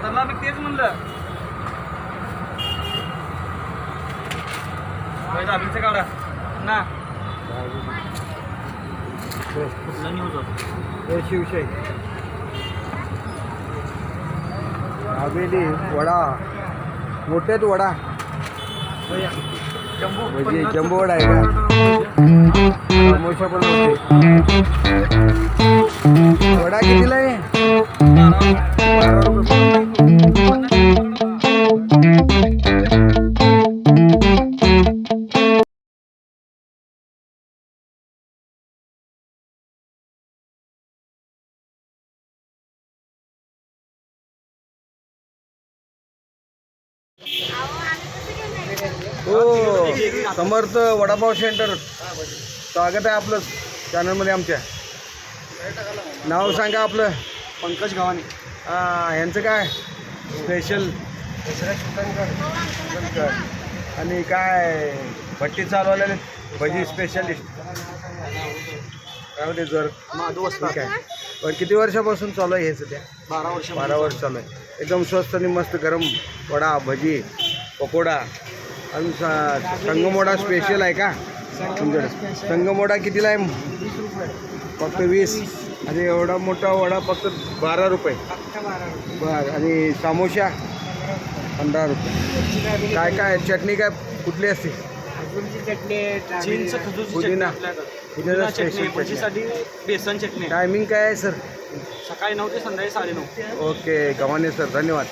त्यांना मी तेच म्हणलं. काढा. ना. कुठला न्यूज होता. शिवशाही हवेली वडा. मोठ्यात वडा. म्हणजे जम्बो वडा आहे का? समोसा पण मोठे वडा कितीला आहे. हो. समर्थ वडापाव सेंटर. स्वागत आहे आपलं चॅनलमध्ये आमच्या. नाव सांगा आपलं. पंकज गावाने हां यांचं काय? स्पेशल आणि काय? भट्टी चालवलेले भजी स्पेशलिस्ट काय होते जर. ठीक आहे. पण किती वर्षापासून चालू आहे हे सध्या? बारा वर्ष बारा वर्ष चालू आहे. एकदम स्वस्त आणि मस्त गरम वडा भजी पकोडा. स- संगमोडा स्पेशल आहे का? तुमच्याकडे. संगमोडा कितीला आहे? फक्त वीस. आणि एवढा मोठा वडा फक्त बारा रुपये. बर. आणि समोसा पंधरा रुपये. काय काय चटणी काय कुठली असते? पुदिना. पुदिना चटणी बेसन चटणी. टायमिंग काय आहे सर सकाळी नऊ ते संध्याकाळी साडेनऊ ओके गव्हाणे सर धन्यवाद.